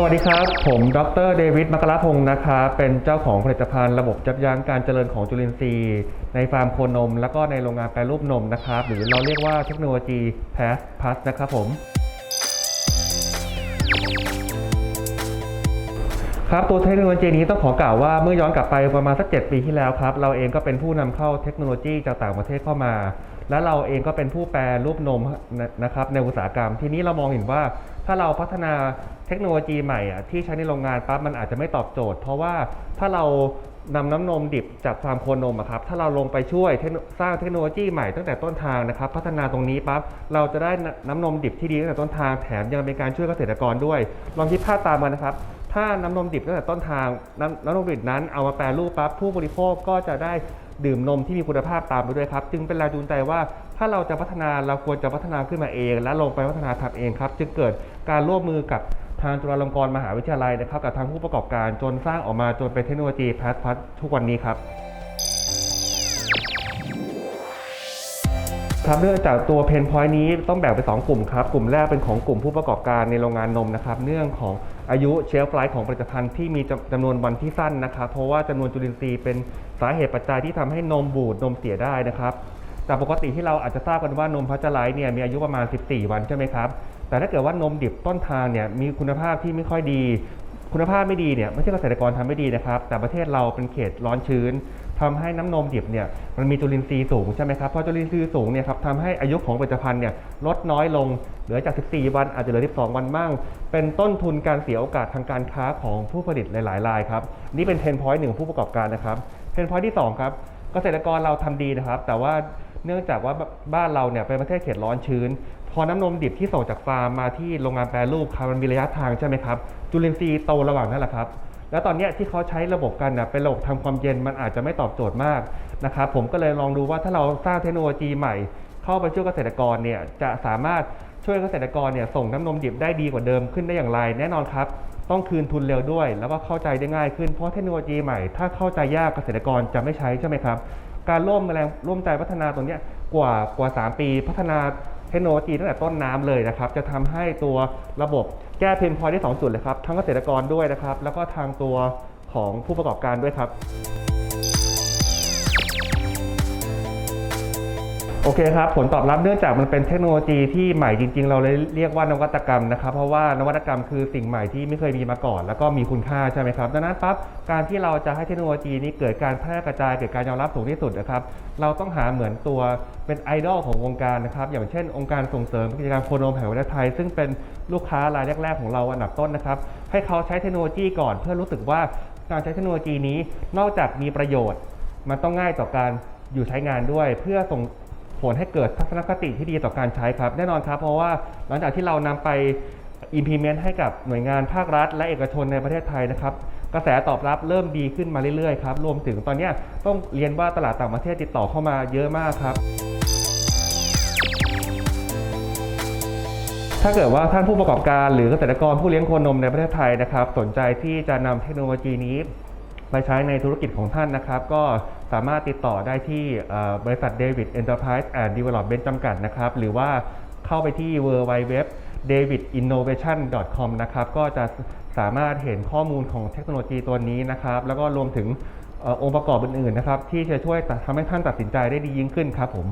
สวัสดีครับ ผมดรเดวิดมัคคารพงศ์นะครับเป็นเจ้าของผลิตภัณฑ์ระบบยับยั้งการเจริญของจุลินทรีย์ ในฟาร์มโคนม แล้วก็ในโรงงานแปรรูปนมนะครับ หรือเราเรียกว่าเทคโนโลยี PAS Plus นะครับผมครับตัวเทคโนโลยีนี้ต้องขอกล่าวว่าเมื่อย้อนกลับไปประมาณสักเปีที่แล้วครับ เราเองก็เป็นผู้นำเข้าเทคโนโลยีจากต่างประเทศเข้ามา และเราเองก็เป็นผู้แปรรูปนมนะครับในอุตสาหกรรม ทีนี้เรามองเห็นว่าถ้าเราพัฒนาเทคโนโลยีใหม่อะที่ใช้ในโรงงานปั๊บมันอาจจะไม่ตอบโจทย์ เพราะว่าถ้าเรานำน้ำนมดิบจากฟาร์มโคนมครับถ้าเราลงไปช่วยสร้างเทคโนโลยีใหม่ตั้งแต่ต้นทางนะครับพัฒนาตรงนี้ปั๊บเราจะได้น้ำนมดิบที่ดีตั้งแต่ต้นทางแถมยังเป็นการช่วยเกษตรกรด้วย ลองคิดภาพตามมานะครับถ้าน้ำนมดิบตั้งแต่ต้นทางน้ำน้ำนมดิบนั้นเอามาแปรรูปปั๊บผู้บริโภคก็จะได้ ดื่มนมที่มีคุณภาพตามไปด้วยครับ จึงเป็นแรงจูงใจว่าถ้าเราจะพัฒนาเราควรจะพัฒนาขึ้นมาเอง และลงไปพัฒนาทำเองครับ จึงเกิดการร่วมมือกับทางจุฬาลงกรณ์มหาวิทยาลัยนะครับกับทางผู้ประกอบการจนสร้างออกมาจนเป็นเทคโนโลยีแพสพัททุกวันนี้ครับ ครับเนื่องจากตัวเพนพอยต์นี้ต้องแบ่งเป็น2กลุ่มครับ กลุ่มแรกเป็นของกลุ่มผู้ประกอบการในโรงงานนมนะครับเนื่องของอายุเชลฟ์ไลฟ์ของผลิตภัณฑ์ที่มีจำจำนวนวันที่สั้นนะครับ เพราะว่าจำนวนจุลินทรีย์เป็นสาเหตุปัจจัยที่ทำให้นมบูดนมเสียได้นะครับแต่ปกติที่เราอาจจะทราบกันว่านมพัชไลท์เนี่ยมีอายุประมาณ 14 วันใช่ไหมครับ แต่ถ้าเกิดว่านมดิบต้นทางเนี่ยมีคุณภาพที่ไม่ค่อยดี คุณภาพไม่ดีเนี่ยไม่ใช่เกษตรกรทำไม่ดีนะครับ แต่ประเทศเราเป็นเขตร้อนชื้นทำให้น้ำนมดิบเนี่ยมันมีจุลินทรีย์สูงใช่ไหมครับพอจุลินทรีย์สูงเนี่ยครับทำให้อายุของผลิตภัณฑ์เนี่ยลดน้อยลงเหลือจาก 14 วันอาจจะเหลือ 12 วันบ้าง เป็นต้นทุนการเสียโอกาสทางการค้าของผู้ผลิตหลายๆรายครับนี่เป็นเทนพอยต์หนึ่งผู้ประกอบการนะครับเทนพอยต์ที่2ครับเกษตรกรเราทำดีนะครับ แต่ว่าเนื่องจากว่าบ้านเราเนี่ยเป็นประเทศเขตร้อนชื้น อน้ำนมดิบที่ส่งจากฟาร์มมาที่โรงงานแปรรูปครับมันมีระยะทางใช่ไหมครับจุลินทรีย์โตระหว่างนั่นแหละครับ แล้วตอนนี้ที่เขาใช้ระบบกันนะเป็นระบบทำความเย็นมันอาจจะไม่ตอบโจทย์มากนะครับผมก็เลยลองดูว่าถ้าเราสร้างเทคโนโลยีใหม่ เข้าไปช่วยเกษตรกรเนี่ยจะสามารถช่วยเกษตรกรเนี่ยส่งน้ำนมดิบได้ดีกว่าเดิมขึ้นได้อย่างไรแน่นอนครับ ต้องคืนทุนเร็วด้วย แล้วก็เข้าใจได้ง่ายขึ้นเพราะเทคโนโลยีใหม่ถ้าเข้าใจยากเกษตรกรจะไม่ใช้ใช่ไหมครับการร่วมแรงร่วมใจพัฒนาตรงนี้กว่ากว่า 3 ปีพัฒนา เทคโนโลยีตั้งแต่ต้นน้ำเลยนะครับ จะทำให้ตัวระบบแก้เพนพอยได้สองจุดเลยครับ ทั้งเกษตรกรด้วยนะครับ แล้วก็ทางตัวของผู้ประกอบการด้วยครับ โอเคครับ ผลตอบรับเนื่องจากมันเป็นเทคโนโลยีที่ใหม่จริง ๆ เราเลยเรียกว่านวัตกรรมนะครับ เพราะว่านวัตกรรมคือสิ่งใหม่ที่ไม่เคยมีมาก่อน แล้วก็มีคุณค่าใช่ไหมครับ ดังนั้นปั๊บการที่เราจะให้เทคโนโลยีนี้เกิดการแพร่กระจายเกิดการยอมรับสูงที่สุดนะครับ เราต้องหาเหมือนตัวเป็นไอดอลของวงการนะครับ อย่างเช่น องค์การส่งเสริมกิจการโคนมแห่งประเทศไทย ซึ่งเป็นลูกค้ารายแรก ๆ ของเราอันดับต้นนะครับ ให้เขาใช้เทคโนโลยีก่อน เพื่อรู้สึกว่าการใช้เทคโนโลยีนี้นอกจากมีประโยชน์ มันต้องง่ายต่อการอยู่ใช้งานด้วยเพื่อส่ง ผลให้เกิดทัศนคติที่ดีต่อการใช้ครับ แน่นอนครับ เพราะว่าหลังจากที่เรานำไป implement ให้กับหน่วยงานภาครัฐ และเอกชนในประเทศไทยนะครับ กระแสตอบรับเริ่มดีขึ้นมาเรื่อยๆครับ รวมถึงตอนนี้ต้องเรียนว่าตลาดต่างประเทศติดต่อเข้ามาเยอะมากครับ ถ้าเกิดว่าท่านผู้ประกอบการหรือเกษตรกรผู้เลี้ยงโคนมในประเทศไทยนะครับ สนใจที่จะนำเทคโนโลยีนี้ไปใช้ในธุรกิจของท่านนะครับ ก็ สามารถติดต่อได้ที่บริษัท David Enterprise and Development จำกัดนะครับ หรือว่าเข้าไปที่ www davidinnovation.com นะครับ ก็จะสามารถเห็นข้อมูลของเทคโนโลยีตัวนี้นะครับ แล้วก็รวมถึงองค์ประกอบอื่นๆนะครับ ที่จะช่วยทำให้ท่านตัดสินใจได้ดียิ่งขึ้นครับผม